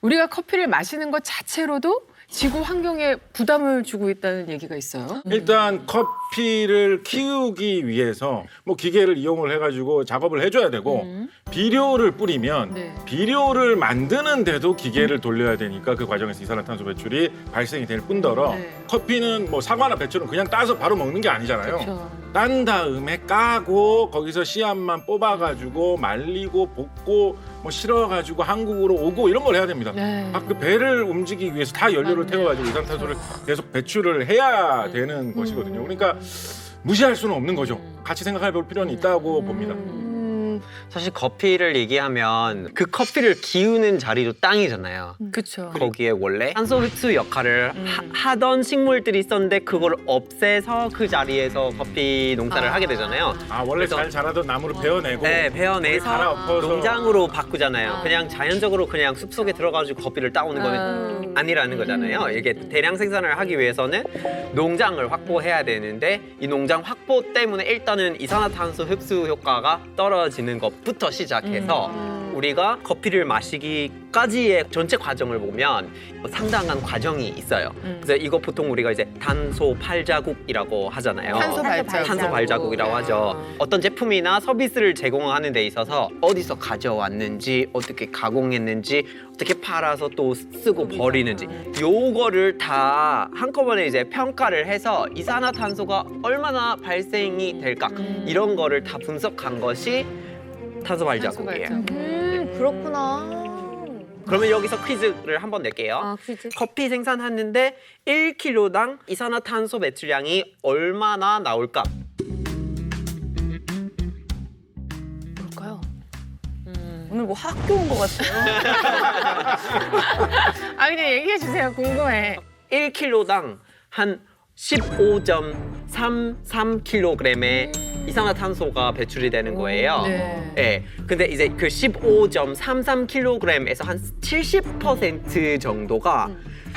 우리가 커피를 마시는 것 자체로도 지구 환경에 부담을 주고 있다는 얘기가 있어요. 일단 커피를 키우기 위해서 뭐 기계를 이용을 해가지고 작업을 해줘야 되고 비료를 뿌리면 네. 비료를 만드는데도 기계를 돌려야 되니까 그 과정에서 이산화탄소 배출이 발생이 될 뿐더러 네. 커피는 뭐 사과나 배추는 그냥 따서 바로 먹는 게 아니잖아요. 그렇죠. 딴 다음에 까고 거기서 씨앗만 뽑아가지고 말리고 볶고 뭐 실어가지고 한국으로 오고 이런 걸 해야 됩니다. 네. 아, 그 배를 움직이기 위해서 다 연료를 맞네. 태워가지고 이산탄소를 계속 배출을 해야 되는 것이거든요. 그러니까 무시할 수는 없는 거죠. 같이 생각해 볼 필요는 있다고 봅니다. 음, 사실 커피를 얘기하면 그 커피를 기우는 자리도 땅이잖아요. 그렇죠. 거기에 원래 탄소 흡수 역할을 하, 던 식물들이 있었는데 그걸 없애서 그 자리에서 커피 농사를 아. 하게 되잖아요. 아 원래 그래서- 잘 자라던 나무를 베어내고 네, 베어내서 엎어서 농장으로 바꾸잖아요. 아. 그냥 자연적으로 그냥 숲속에 들어가지고 커피를 따오는 거는 아. 아니라는 거잖아요. 이게 대량 생산을 하기 위해서는 농장을 확보해야 되는데 이 농장 확보 때문에 일단은 이산화탄소 흡수 효과가 떨어지는 것 부터 시작해서 우리가 커피를 마시기까지의 전체 과정을 보면 상당한 과정이 있어요. 음. 그래서 이거 보통 우리가 이제 탄소 팔자국이라고 하잖아요. 탄소 발자국. 탄소 발자국이라고 하죠. 어떤 제품이나 서비스를 제공하는 데 있어서 어디서 가져왔는지, 어떻게 가공했는지, 어떻게 팔아서 또 쓰고 버리는지 요거를 다 한꺼번에 이제 평가를 해서 이산화탄소가 얼마나 발생이 될까 이런 거를 다 분석한 것이 탄소 발자국이에요. 발자국. 음, 그렇구나. 그러면 여기서 퀴즈를 한번 낼게요. 아, 퀴즈. 커피 생산하는데 1kg당 이산화탄소 배출량이 얼마나 나올까? 뭘까요? 오늘 뭐 학교 온 것 같아요. 아 그냥 얘기해 주세요. 궁금해. 1kg당 한 15.33kg의 이산화탄소가 배출이 되는 거예요. 네. 예. 근데 이제 그 15.33kg에서 한 70% 정도가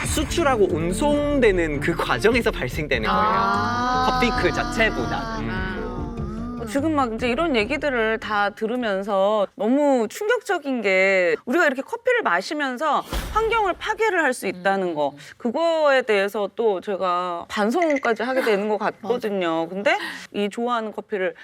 수출하고 운송되는 그 과정에서 발생되는 거예요. 아. 커피 그 자체보다. 지금 막 이제 이런 얘기들을 다 들으면서 너무 충격적인 게 우리가 이렇게 커피를 마시면서 환경을 파괴를 할 수 있다는 거. 그거에 대해서 또 제가 반성까지 하게 되는 것 같거든요. 근데 이 좋아하는 커피를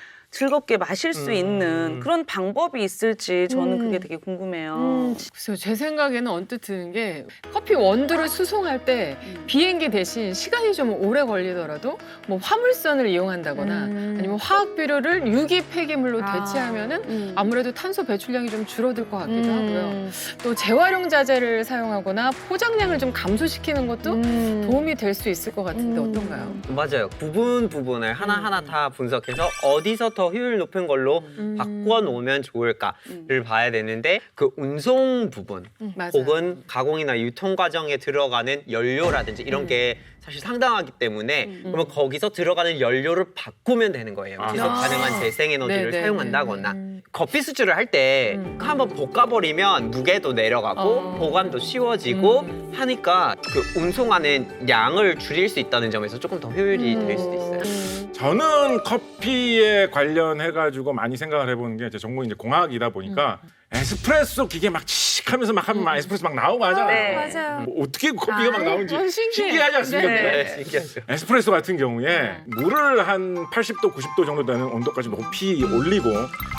즐겁게 마실 수 있는 그런 방법이 있을지 저는 그게 되게 궁금해요. 그래서 제 생각에는 언뜻 드는 게 커피 원두를 수송할 때 비행기 대신 시간이 좀 오래 걸리더라도 뭐 화물선을 이용한다거나 아니면 화학 비료를 유기 폐기물로 아. 대체하면은 아무래도 탄소 배출량이 좀 줄어들 것 같기도 하고요. 또 재활용 자재를 사용하거나 포장량을 좀 감소시키는 것도 도움이 될 수 있을 것 같은데 어떤가요? 맞아요. 부분 부분을 하나하나 다 분석해서 어디서 더 효율 높은 걸로 바꿔 놓으면 좋을까를 봐야 되는데 그 운송 부분 맞아요. 혹은 가공이나 유통 과정에 들어가는 연료라든지 이런 게 사실 상당하기 때문에 그러면 거기서 들어가는 연료를 바꾸면 되는 거예요. 아. 지속 가능한 재생 에너지를 네, 네, 사용한다거나 네. 커피 수출을 할때 음. 한번 볶아버리면 무게도 내려가고 어. 보관도 쉬워지고 음. 하니까 그 운송하는 양을 줄일 수 있다는 점에서 조금 더 효율이 될 수도 있어요. 저는 커피에 관련해 가지고 많이 생각을 해보는 게 제 전공이 이제 공학이다 보니까 에스프레소 기계 막 치익하면서 막 하면 막 에스프레소 막 나오고 하잖아요. 네. 맞아요. 뭐 어떻게 커피가 막 나오는지 어, 신기해. 신기하지 않습니까? 네. 네, 신기하죠. 에스프레소 같은 경우에 물을 한 80도, 90도 정도 되는 온도까지 높이 올리고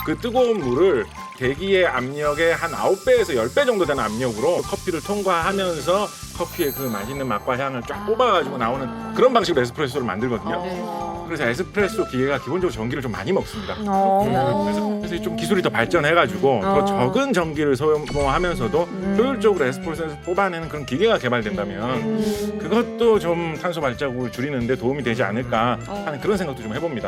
그 뜨거운 물을 대기의 압력의 한 9배에서 10배 정도 되는 압력으로 커피를 통과하면서 커피의 그 맛있는 맛과 향을 쫙 뽑아가지고 나오는 그런 방식으로 에스프레소를 만들거든요. 그래서 에스프레소 기계가 기본적으로 전기를 좀 많이 먹습니다. 그래서, 그래서 좀 기술이 더 발전해가지고 더 적은 전기를 소모하면서도 효율적으로 에스프레소에서 뽑아내는 그런 기계가 개발된다면 그것도 좀 탄소 발자국을 줄이는데 도움이 되지 않을까 하는 그런 생각도 좀 해봅니다.